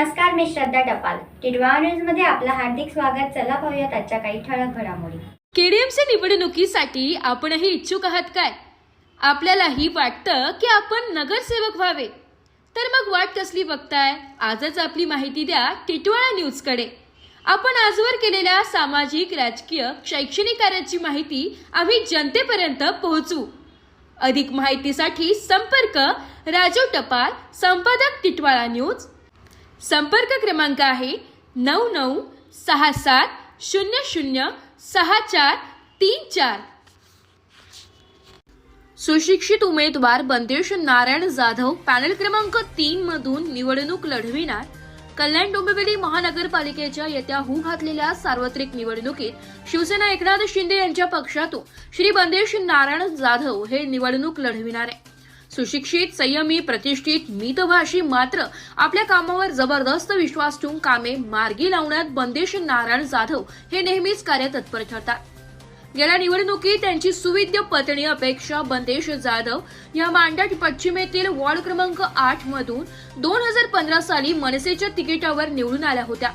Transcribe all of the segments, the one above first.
मी श्रद्धा टपाल. टिडवा न्यूजमध्ये आपलं हार्दिक स्वागत. चला पाहूयात आजच्या काही ठळक घडामोडी. केडीएमसी निवडणुकीसाठी आपणही इच्छुक आहात काय? आपल्यालाही वाटतं की आपण नगरसेवक व्हावे. तर मग वाट कसली बघताय? आजच आपली माहिती द्या टिटवाळा न्यूजकडे. आपण आजवर केलेल्या सामाजिक राजकीय शैक्षणिक कार्याची माहिती आम्ही जनतेपर्यंत पोहोचू. अधिक माहितीसाठी संपर्क राजू टपाल संपादक टिटवाळा न्यूज संपर्क क्रमांक आहे नऊ नऊ सहा सात शून्य शून्य सहा चार तीन चार. सुशिक्षित उमेदवार बंदेश नारायण जाधव पॅनल क्रमांक तीन मधून निवडणूक लढविणार. कल्याण डोंबिवली महानगरपालिकेच्या येत्या हू घातलेल्या सार्वत्रिक निवडणुकीत शिवसेना एकनाथ शिंदे यांच्या पक्षातून श्री बंदेश नारायण जाधव हे निवडणूक लढविणार. आहे सुशिक्षित संयमी प्रतिष्ठित मितभाषी मात्र आपल्या कामावर जबरदस्त विश्वास ठेवून कामे मार्गी लावण्यात बंदेश नारायण जाधव हे नेहमीच कार्यतत्पर ठरतात. गेल्या निवडणुकीत त्यांची सुविद्य पत्नी अपेक्षा बंदेश जाधव या मांडा पश्चिमेतील वॉर्ड क्रमांक आठ मधून दोन हजार पंधरा साली मनसेच्या तिकिटावर निवडून आल्या होत्या.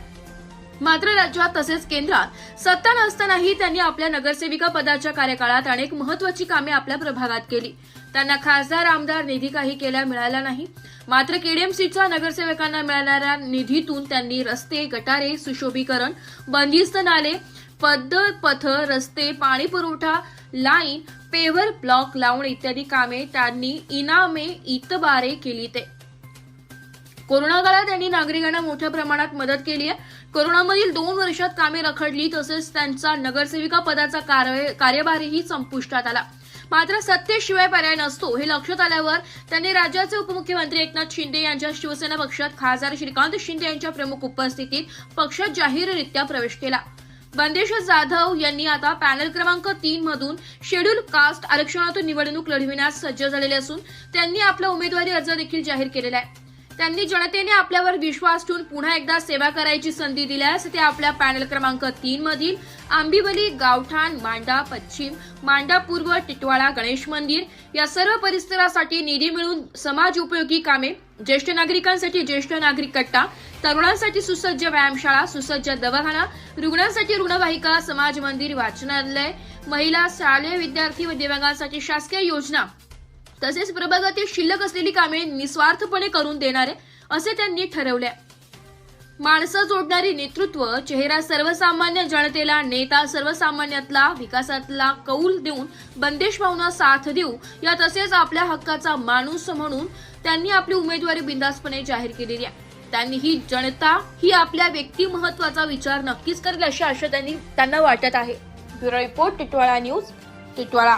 मात्र राज्यात तसेच केंद्रात सत्ता नसतानाही त्यांनी आपल्या नगरसेविका पदाच्या कार्यकाळात अनेक महत्वाची कामे आपल्या प्रभागात केली. त्यांना खासदार आमदार निधी काही केल्या मिळाला नाही. मात्र केडीएमसीच्या नगरसेवकांना मिळणाऱ्या निधीतून त्यांनी रस्ते गटारे सुशोभीकरण बंदिस्त नाले पद्ध पथ रस्ते पाणी पुरवठा लाईन पेव्हर ब्लॉक लावणे इत्यादी कामे त्यांनी इनामे इतबारे केली ते. कोरोना काळात त्यांनी नागरिकांना मोठ्या प्रमाणात मदत केली आहे. कोरोनामधील दोन वर्षात कामे रखडली तसेच त्यांचा नगरसेविका पदाचा कार्य- कार्यभारही संपुष्टात आला. मात्र सत्तेशिवाय पर्याय नसतो हे लक्षात आल्यावर त्यांनी राज्याचे उपमुख्यमंत्री एकनाथ शिंदे यांच्या शिवसेना पक्षात खासदार श्रीकांत शिंदे यांच्या प्रमुख उपस्थितीत पक्षात जाहीररित्या प्रवेश केला. बंदेश जाधव यांनी आता पॅनल क्रमांक तीन मधून शेड्यूल कास्ट आरक्षणातून निवडणूक लढविण्यास सज्ज झालेले असून त्यांनी आपला उमेदवारी अर्ज देखील जाहीर केलेला आहे. त्यांनी जनतेने आपल्यावर विश्वास ठेवून पुन्हा एकदा सेवा करायची संधी दिल्यास ते आपल्या पॅनल क्रमांक तीन मधील आंबिवली गावठाण मांडा पश्चिम मांडा पूर्व टिटवाळा गणेश मंदिर या सर्व परिसरासाठी निधी मिळून समाज उपयोगी कामे ज्येष्ठ नागरिकांसाठी ज्येष्ठ नागरिक कट्टा तरुणांसाठी सुसज्ज व्यायामशाळा सुसज्ज दवाखाना रुग्णांसाठी रुग्णवाहिका समाज मंदिर वाचनालय महिला शालेय विद्यार्थी व दिव्यांगांसाठी शासकीय योजना तसेच प्रभागातील शिल्लक असलेली कामे निस्वार्थपणे करून देणारे असे त्यांनी ठरवले. माणसं जोडणारी नेतृत्व चेहरा सर्वसामान्य जनतेला नेता सर्वसामान्यातला विकासातला कौल देऊन बंदेश भावना साथ देऊ या तसेच आपल्या हक्काचा माणूस म्हणून त्यांनी आपली उमेदवारी बिंदासपणे जाहीर केलेली आहे. त्यांनी ही जनता ही आपल्या व्यक्तिमहत्वाचा विचार नक्कीच करेल अशी आशा त्यांनी त्यांना वाटत आहे. Bureau report Titwala news Titwala.